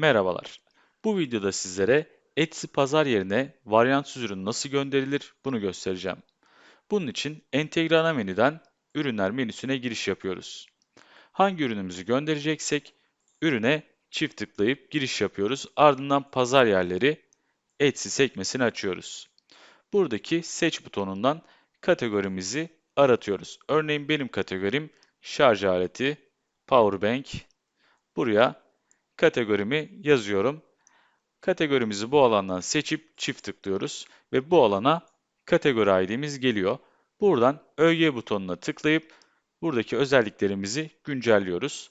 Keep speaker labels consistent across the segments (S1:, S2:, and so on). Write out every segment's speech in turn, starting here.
S1: Merhabalar. Bu videoda sizlere Etsy pazar yerine varyantsız ürün nasıl gönderilir bunu göstereceğim. Bunun için entegre ana menüden ürünler menüsüne giriş yapıyoruz. Hangi ürünümüzü göndereceksek ürüne çift tıklayıp giriş yapıyoruz. Ardından pazar yerleri Etsy sekmesini açıyoruz. Buradaki seç butonundan kategorimizi aratıyoruz. Örneğin benim kategorim şarj aleti, powerbank. Buraya kategorimi yazıyorum. Kategorimizi bu alandan seçip çift tıklıyoruz ve bu alana kategori ID'miz geliyor. Buradan ÖG butonuna tıklayıp buradaki özelliklerimizi güncelliyoruz.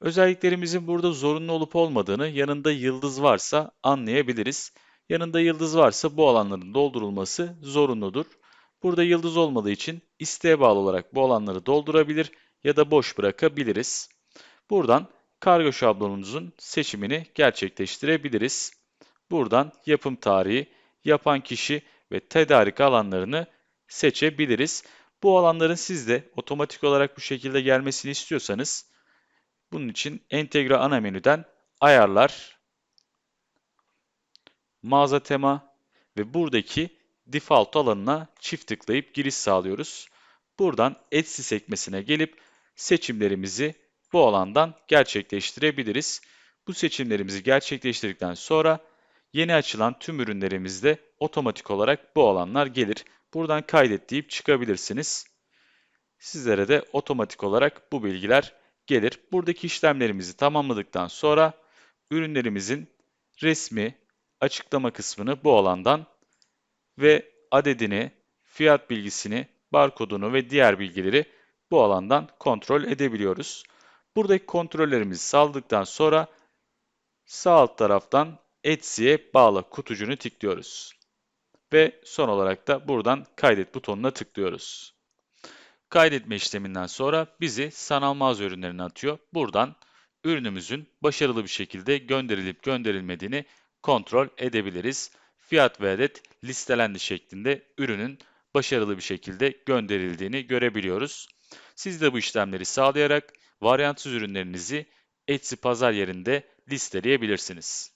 S1: Özelliklerimizin burada zorunlu olup olmadığını yanında yıldız varsa anlayabiliriz. Yanında yıldız varsa bu alanların doldurulması zorunludur. Burada yıldız olmadığı için isteğe bağlı olarak bu alanları doldurabilir ya da boş bırakabiliriz. Buradan kargo şablonumuzun seçimini gerçekleştirebiliriz. Buradan yapım tarihi, yapan kişi ve tedarik alanlarını seçebiliriz. Bu alanların siz de otomatik olarak bu şekilde gelmesini istiyorsanız bunun için entegre ana menüden ayarlar, mağaza tema ve buradaki default alanına çift tıklayıp giriş sağlıyoruz. Buradan Etsy sekmesine gelip seçimlerimizi bu alandan gerçekleştirebiliriz. Bu seçimlerimizi gerçekleştirdikten sonra yeni açılan tüm ürünlerimizde otomatik olarak bu alanlar gelir. Buradan kaydet deyip çıkabilirsiniz. Sizlere de otomatik olarak bu bilgiler gelir. Buradaki işlemlerimizi tamamladıktan sonra ürünlerimizin resmi, açıklama kısmını bu alandan ve adedini, fiyat bilgisini, barkodunu ve diğer bilgileri bu alandan kontrol edebiliyoruz. Buradaki kontrollerimizi sağladıktan sonra sağ alt taraftan Etsy'ye bağla kutucuğunu tıklıyoruz. Ve son olarak da buradan kaydet butonuna tıklıyoruz. Kaydetme işleminden sonra bizi sanal mağaza ürünlerine atıyor. Buradan ürünümüzün başarılı bir şekilde gönderilip gönderilmediğini kontrol edebiliriz. Fiyat ve adet listelendi şeklinde ürünün başarılı bir şekilde gönderildiğini görebiliyoruz. Siz de bu işlemleri sağlayarak varyantsız ürünlerinizi Etsy pazar yerinde listeleyebilirsiniz.